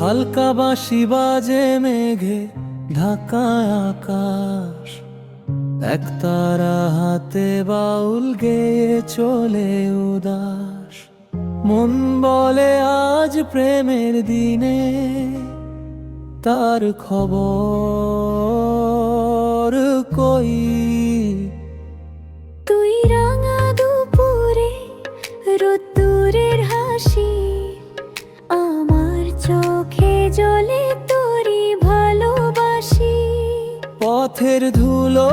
হালকা বাঁশি বাজে মেঘে ঢাকা আকাশ। এক তারা হাতে বাউল গেয়ে চলে উদাস। মন বলে, আজ প্রেমের দিনে তার খবর কই? পথের ধুলো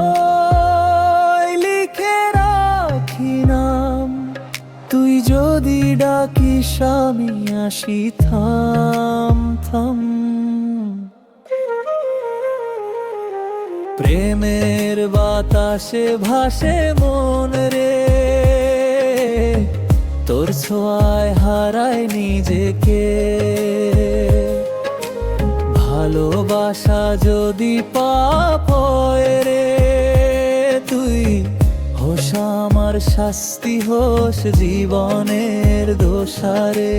লিখে রাখি নাম। তুই যদি ডাকিস, আমি আসি, থাম থাম। প্রেমের বাতাসে ভাসে মন রে। তোর ছোঁয়ায় হারায় নিজেকে। ভালোবাসা যদি পাপ রে তুই হোস আমার শাস্তি হোস জীবনের দোষারে।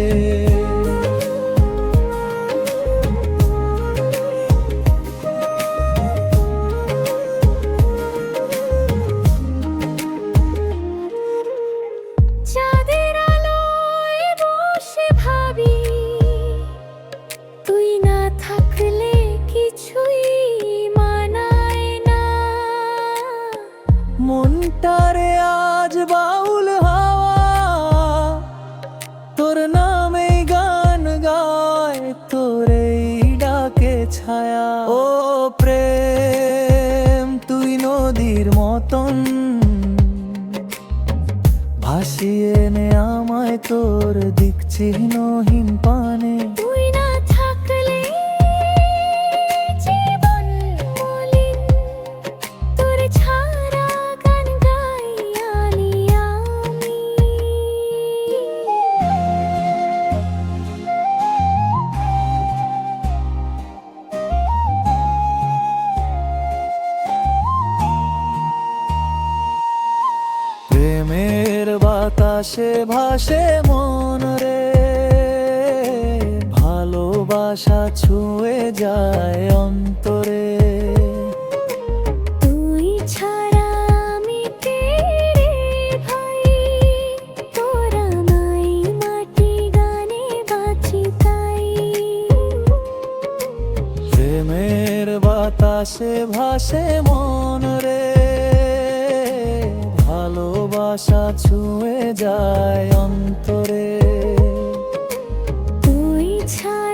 মনটারে আজ বাউল হাওয়া। তোর নামে গান গায়, তোর ডাকে ছায়া। ও প্রেম, তুই নদীর মতন। ভাসিয়ে নে আমায় তোর দিক চিহ্নহীন পানে। বাতাসে ভাসে মন রে। ভালোবাসা ছুঁয়ে যায় অন্তরে। তুই ছাড়া আমি ভাই। তোরা নাই মাটি গানে বাঁচি তাই। প্রেমের বাতাসে ভাসে মন রে। ভালোবাসা ছুঁয়ে যায় অন্তরে। তুই ছাড়া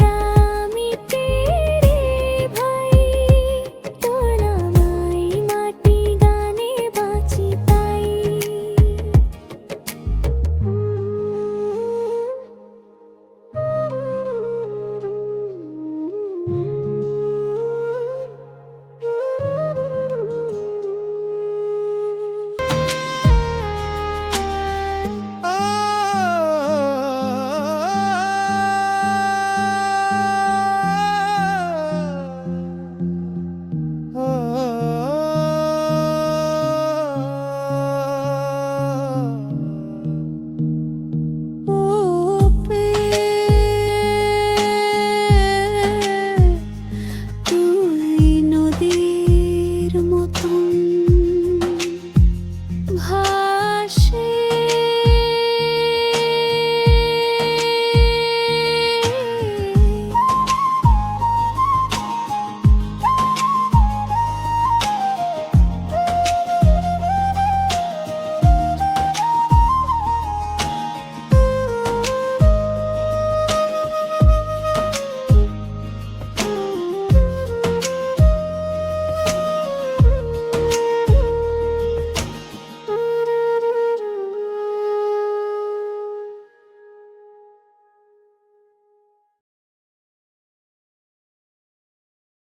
too.